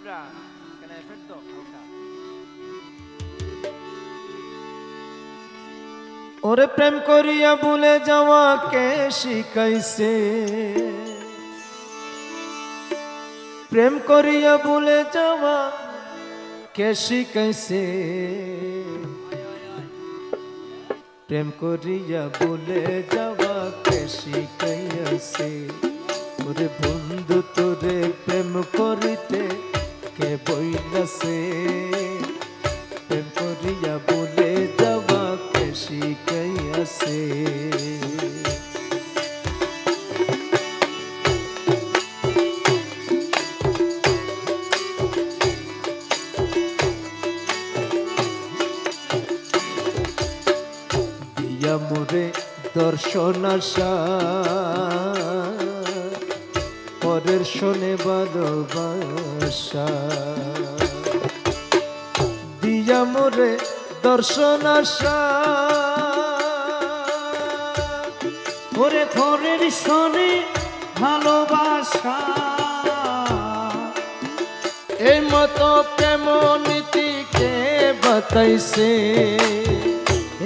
Ebra, can I effect হালকা ওরে প্রেম করিয়া ভুলে যাওয়া কে শিখাইছে? প্রেম করিয়া ভুলে যাওয়া কে শিখাইছে? প্রেম করিয়া ভুলে যাওয়া কে শিখাইয়াছে ওরে বন্ধু তোরে প্রেম করিতে কে বইলাছে করিয়া বলে যাওয়া কে শিখাইয়াছে? দর্শন আশা। পরের শোনে ভালোবাসা দিয়া মোরে দর্শন আশা। ওরে ঘরের শোনে ভালোবাসা এই মতো প্রেম নীতিকে বাতাইছে।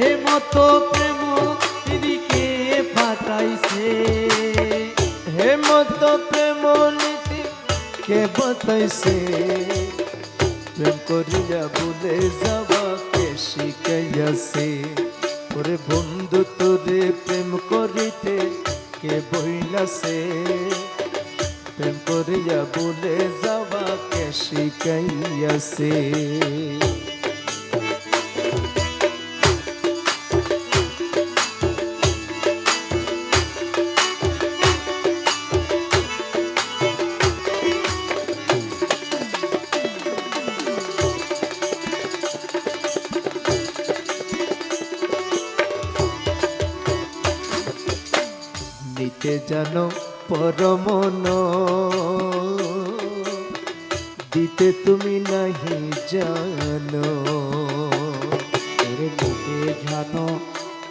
এ মতো প্রেম মতো প্রেম নীতি কে বাতাইছে প্রেম করিয়া ভুলে যাওয়া কে শিখাইয়াছে ওরে বন্ধু তোরে প্রেম করিতে কে বইলাছে প্রেম করিয়া ভুলে যাওয়া কে শিখাইয়াছে নিতে জানো পরমন? দিতে তুমি নাহি জানো। বুকে জানো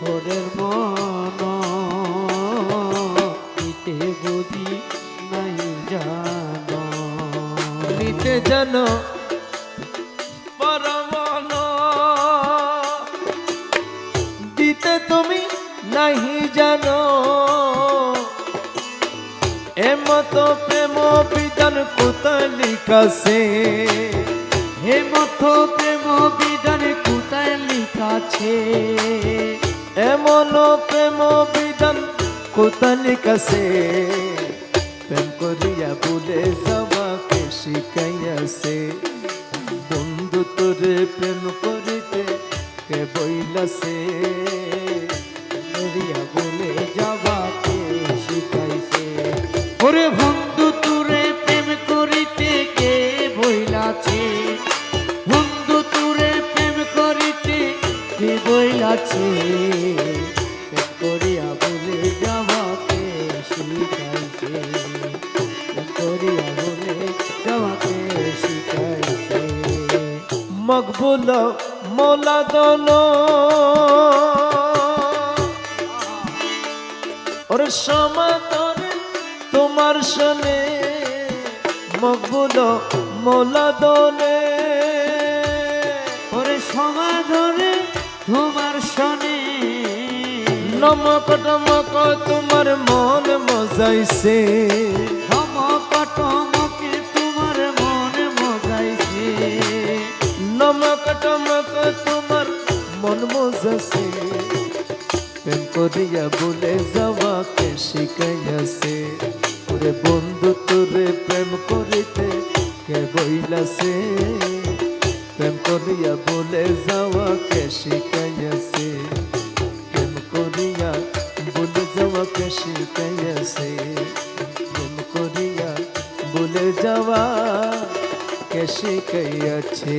ওরের মন। দিতে বুঝি নাই জানো। নিতে জানো পরমন। দিতে তুমি নাহি জানো। এমতো প্রেম বিধান কোথায় লিখাছে? হে মতো প্রেম বিধান কোথায় লিখাছে? এমন প্রেম বিধান কোথায় লিখাছে? প্রেম করিয়া ভুলে যাওয়াকে শিখাইয়াছে। বন্ধু তোরে প্রেম করিতে কে বইলাছে? কে বইলাছে করিয়া বলে যাবাকে শিখাইছে। করিয়া বলে যাবাকে শিখাইছে। মকবুল ওর সমাতর তোমার শনে, মকবুল মোলা দনে ওরে সমাধরে তোমার শনে। নমক, টমক, তোমার মন মজাইছে। ধমক টমকে, তোমার মন মজাইছে। নমক, টমক, তোমার মন মজাইছে। প্রেম করিয়া বলে যাওয়াকে শিখাইয়াছে। ওরে বন্ধু, তোরে প্রেম করিতে কে বইলাছে? প্রেম করিয়া বলে যাওয়াকে শিখাইয়াছে প্রেম করিয়া বলে যাওয়াকে শিখাইয়াছে প্রেম করিয়া বলে যাওয়া কে শিখাইয়াছে